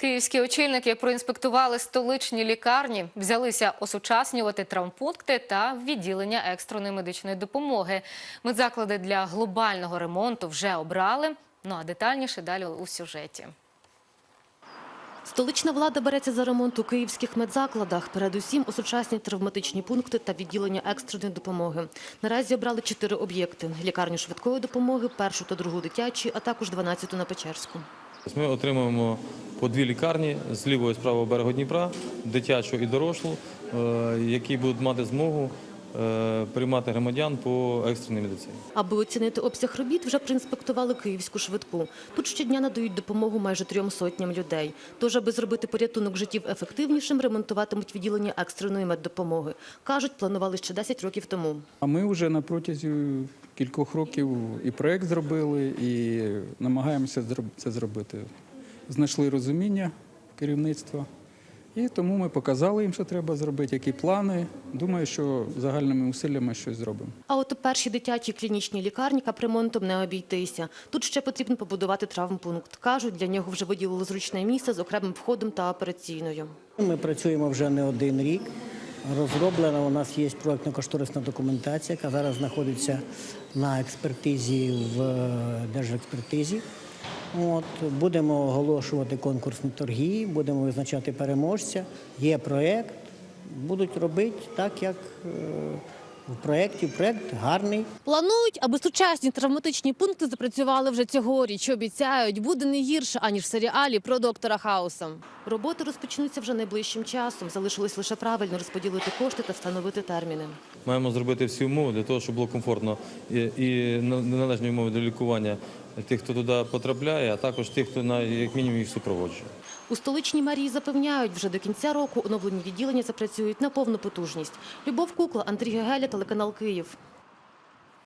Київські очільники проінспектували столичні лікарні, взялися осучаснювати травмпункти та відділення екстреної медичної допомоги. Медзаклади для глобального ремонту вже обрали. Ну а детальніше далі у сюжеті. Столична влада береться за ремонт у київських медзакладах. Передусім осучаснять травматичні пункти та відділення екстреної допомоги. Наразі обрали чотири об'єкти: лікарню швидкої допомоги, першу та другу дитячі, а також 12-ту на Печерську. Ми отримуємо по дві лікарні з лівого і з правого берегу Дніпра, дитячу і дорослу, е, які будуть мати змогу приймати громадян по екстреній медицині. Аби оцінити обсяг робіт, вже проінспектували київську швидку. Тут щодня надають допомогу майже трьом сотням людей. Тож, аби зробити порятунок життів ефективнішим, ремонтуватимуть відділення екстреної меддопомоги. Кажуть, планували ще 10 років тому. А ми вже на протязі кількох років і проєкт зробили, і намагаємося це зробити. Знайшли розуміння керівництва, і тому ми показали їм, що треба зробити, які плани. Думаю, що загальними усиллями щось зробимо. А от у першій дитячій клінічній лікарні капремонтом не обійтися. Тут ще потрібно побудувати травмпункт. Кажуть, для нього вже виділили зручне місце з окремим входом та операційною. Ми працюємо вже не один рік. Розроблена у нас є проєктно-кошторисна документація, яка зараз знаходиться на експертизі в е, держекспертизі. От, будемо оголошувати конкурсні торги, будемо визначати переможця. Є проєкт, будуть робити так, як е, в проєкті. Проєкт гарний. Планують, аби сучасні травматичні пункти запрацювали вже цьогоріч. Обіцяють, буде не гірше, аніж в серіалі про доктора Хауса. Роботи розпочнуться вже найближчим часом. Залишилось лише правильно розподілити кошти та встановити терміни. Маємо зробити всі умови для того, щоб було комфортно і, і на- належні умови для лікування тих, хто туди потрапляє, а також тих, хто на як мінімум їх супроводжує. У столичній мерії запевняють, вже до кінця року оновлені відділення запрацюють на повну потужність. Любов Кукла, Андрій Гегеля, телеканал Київ.